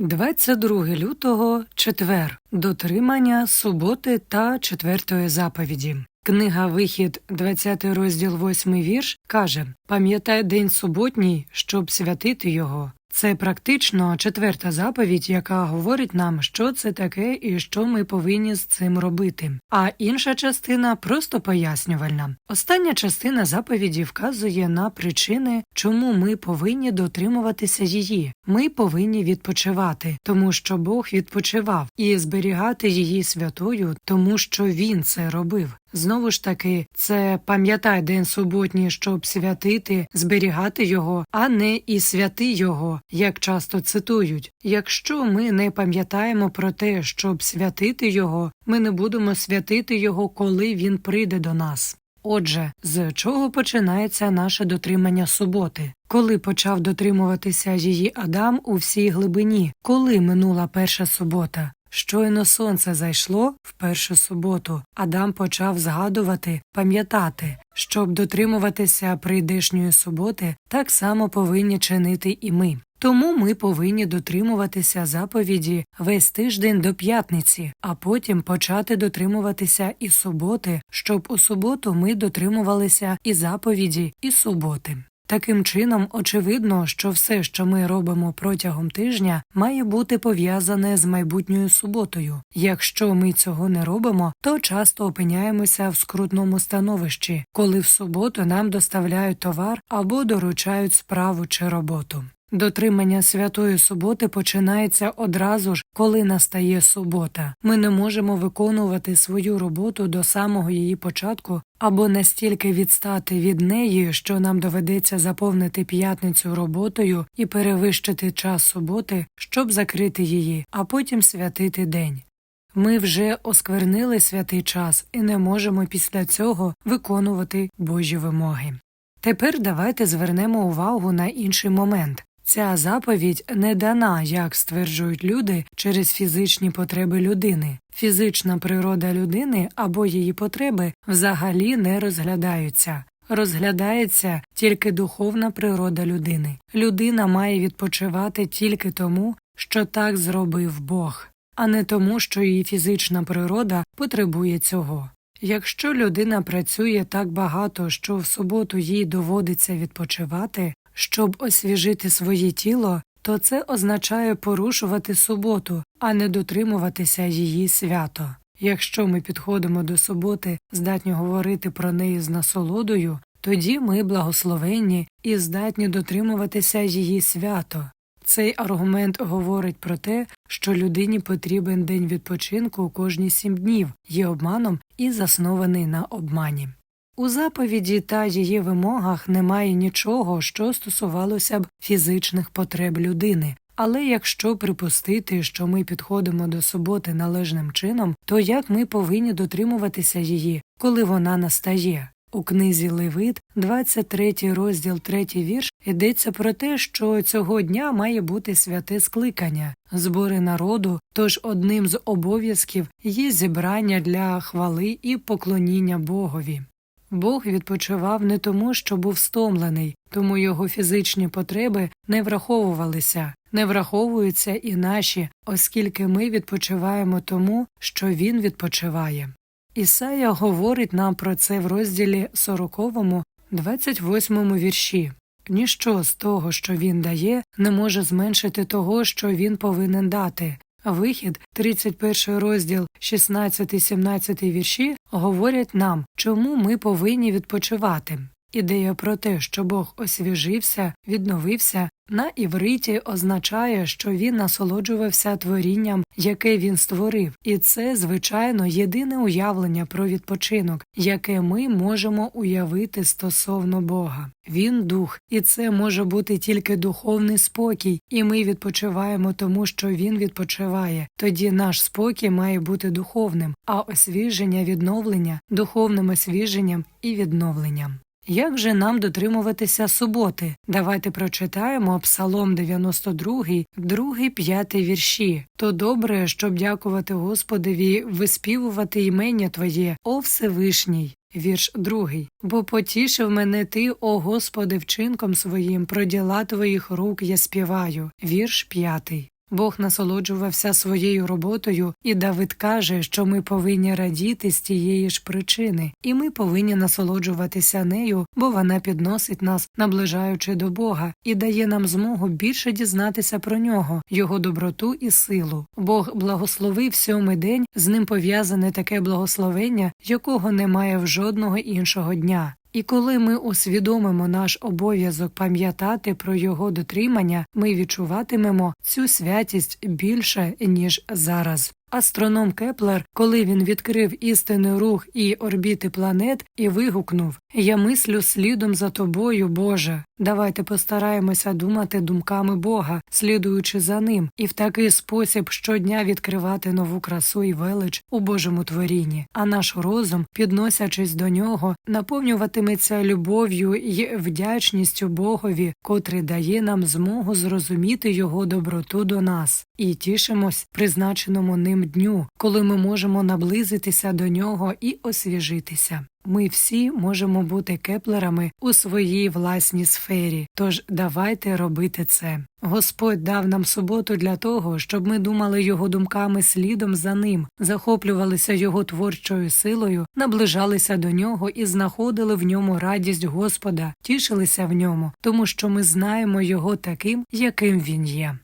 22 лютого четвер. Дотримання суботи та четвертої заповіді. Книга Вихід, 20 розділ 8 вірш, каже Пам'ятай день суботній, щоб святити його. Це практично четверта заповідь, яка говорить нам, що це таке і що ми повинні з цим робити. А інша частина просто пояснювальна. Остання частина заповіді вказує на причини, чому ми повинні дотримуватися її. Ми повинні відпочивати, тому що Бог відпочивав, і зберігати її святою, тому що Він це робив. Знову ж таки, це пам'ятай день суботній, щоб святити, зберігати його, а не і святи його, як часто цитують. Якщо ми не пам'ятаємо про те, щоб святити його, ми не будемо святити його, коли він прийде до нас. Отже, з чого починається наше дотримання суботи? Коли почав дотримуватися її Адам у всій глибині, коли минула перша субота? Щойно сонце зайшло в першу суботу, Адам почав згадувати, пам'ятати, щоб дотримуватися прийдешньої суботи, так само повинні чинити і ми. Тому ми повинні дотримуватися заповіді весь тиждень до п'ятниці, а потім почати дотримуватися і суботи, щоб у суботу ми дотримувалися і заповіді, і суботи. Таким чином, очевидно, що все, що ми робимо протягом тижня, має бути пов'язане з майбутньою суботою. Якщо ми цього не робимо, то часто опиняємося в скрутному становищі, коли в суботу нам доставляють товар або доручають справу чи роботу. Дотримання святої суботи починається одразу ж, коли настає субота. Ми не можемо виконувати свою роботу до самого її початку або настільки відстати від неї, що нам доведеться заповнити п'ятницю роботою і перевищити час суботи, щоб закрити її, а потім святити день. Ми вже осквернили святий час і не можемо після цього виконувати Божі вимоги. Тепер давайте звернемо увагу на інший момент. Ця заповідь не дана, як стверджують люди, через фізичні потреби людини. Фізична природа людини або її потреби взагалі не розглядаються. Розглядається тільки духовна природа людини. Людина має відпочивати тільки тому, що так зробив Бог, а не тому, що її фізична природа потребує цього. Якщо людина працює так багато, що в суботу їй доводиться відпочивати, щоб освіжити своє тіло, то це означає порушувати суботу, а не дотримуватися її свято. Якщо ми підходимо до суботи, здатні говорити про неї з насолодою, тоді ми благословенні і здатні дотримуватися її свято. Цей аргумент говорить про те, що людині потрібен день відпочинку у кожні сім днів, є обманом і заснований на обмані. У заповіді та її вимогах немає нічого, що стосувалося б фізичних потреб людини. Але якщо припустити, що ми підходимо до суботи належним чином, то як ми повинні дотримуватися її, коли вона настає? У книзі Левит, 23 розділ 3 вірш, йдеться про те, що цього дня має бути святе скликання, збори народу, тож одним з обов'язків є зібрання для хвали і поклоніння Богові. Бог відпочивав не тому, що був стомлений, тому його фізичні потреби не враховувалися, не враховуються і наші, оскільки ми відпочиваємо тому, що він відпочиває. Ісая говорить нам про це в розділі 40, 28 вірші. Ніщо з того, що він дає, не може зменшити того, що він повинен дати. Вихід, 31 розділ, 16-17 вірші говорять нам, чому ми повинні відпочивати. Ідея про те, що Бог освіжився, відновився, на івриті означає, що він насолоджувався творінням, яке він створив, і це, звичайно, єдине уявлення про відпочинок, яке ми можемо уявити стосовно Бога. Він дух, і це може бути тільки духовний спокій, і ми відпочиваємо тому, що він відпочиває. Тоді наш спокій має бути духовним, а освіження відновлення духовним освіженням і відновленням. Як же нам дотримуватися суботи? Давайте прочитаємо Псалом 92, 2, 5 вірші. То добре, щоб дякувати Господові, виспівувати імення Твоє, о Всевишній. Вірш другий. Бо потішив мене ти, о Господи, вчинком своїм, про діла твоїх рук я співаю. Вірш п'ятий. Бог насолоджувався своєю роботою, і Давид каже, що ми повинні радіти з тієї ж причини, і ми повинні насолоджуватися нею, бо вона підносить нас, наближаючи до Бога, і дає нам змогу більше дізнатися про нього, його доброту і силу. Бог благословив сьомий день, з ним пов'язане таке благословення, якого немає в жодного іншого дня. І коли ми усвідомимо наш обов'язок пам'ятати про його дотримання, ми відчуватимемо цю святість більше ніж зараз. Астроном Кеплер, коли він відкрив істинний рух і орбіти планет, і вигукнув Я мислю слідом за тобою, Боже. Давайте постараємося думати думками Бога, слідуючи за ним, і в такий спосіб щодня відкривати нову красу і велич у Божому творінні, а наш розум, підносячись до нього, наповнюватиметься любов'ю і вдячністю Богові, котрий дає нам змогу зрозуміти його доброту до нас, і тішимось призначеному ним дню, коли ми можемо наблизитися до нього і освіжитися. Ми всі можемо бути кеплерами у своїй власній сфері, тож давайте робити це. Господь дав нам суботу для того, щоб ми думали його думками слідом за ним, захоплювалися його творчою силою, наближалися до нього і знаходили в ньому радість Господа, тішилися в ньому, тому що ми знаємо його таким, яким він є.